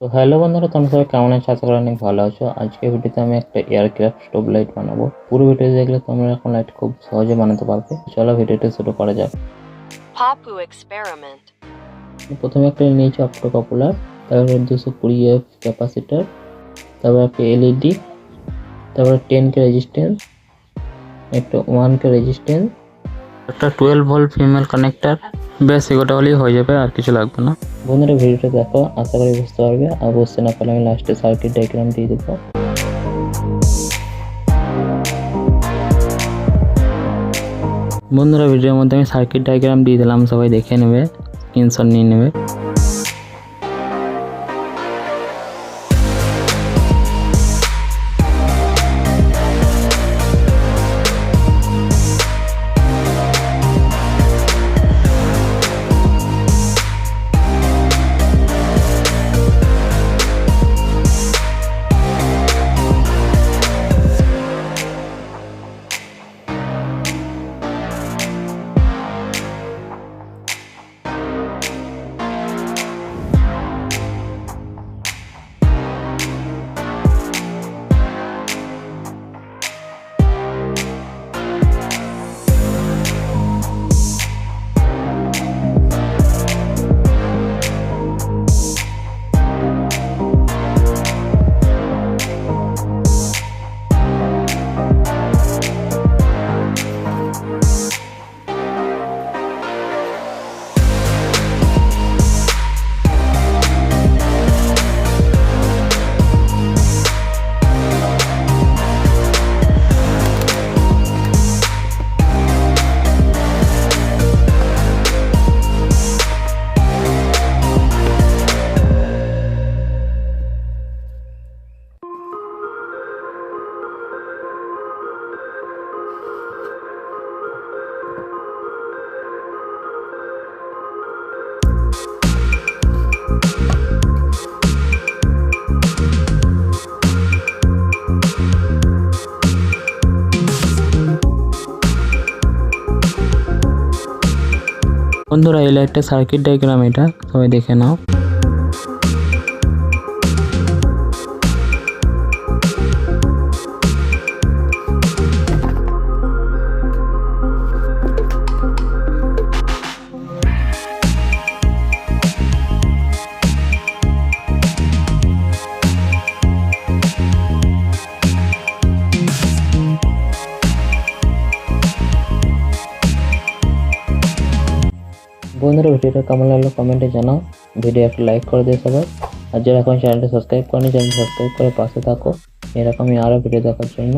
তো হ্যালো বন্ধুরা তোমরা সবাই কেমন আছো? আশা করি অনেক ভালো আছো। আজকে ভিডিওতে আমি একটা এয়ারক্রাফট স্টোভ লাইট বানাবো। পুরো ভিডিও দেখলে তোমরা এখন লাইট খুব সহজে বানাতে পারবে। চলো ভিডিওটা শুরু করা যাক। Papu experiment. প্রথমে একটা নিয়েছি অপটো পপুলার তারপরে দুশো কুড়ি এফ ক্যাপাসিটার তারপর একটা এলইডি তারপরে টেন কে রেজিস্ট্যান্স একটা ওয়ান কে রেজিস্ট্যান্স একটা টুয়েলভ ভোল্ট ফিমেল কানেক্টার ব্যাস এগোটা হলেই হয়ে যাবে, আর কিছু লাগবে না। বন্ধুরা, ভিডিওটা দেখো, আশা করি বুঝতে পারবে। আর বুঝতে না পারলে আমি লাস্টে সার্কিট ডায়াগ্রাম দিয়ে দেবো। বন্ধুরা, ভিডিওর মধ্যে আমি সার্কিট ডায়াগ্রাম দিয়ে দিলাম, সবাই দেখে নেবে স্ক্রিনশট নিয়ে নেবে। বন্ধুরা এলে একটা সার্কিট ডায়াগ্রাম এটা। সবাই দেখে নাও। বন্ধুরা ভিডিওটা কেমন লাগলো কমেন্টে জানাও ভিডিও একটা লাইক করে দিও সবাই আর যারা এখন চ্যানেলটা সাবস্ক্রাইব করেনি চ্যানেল সাবস্ক্রাইব করে পাশে থাকো এরকমই আরও ভিডিও দেখার জন্য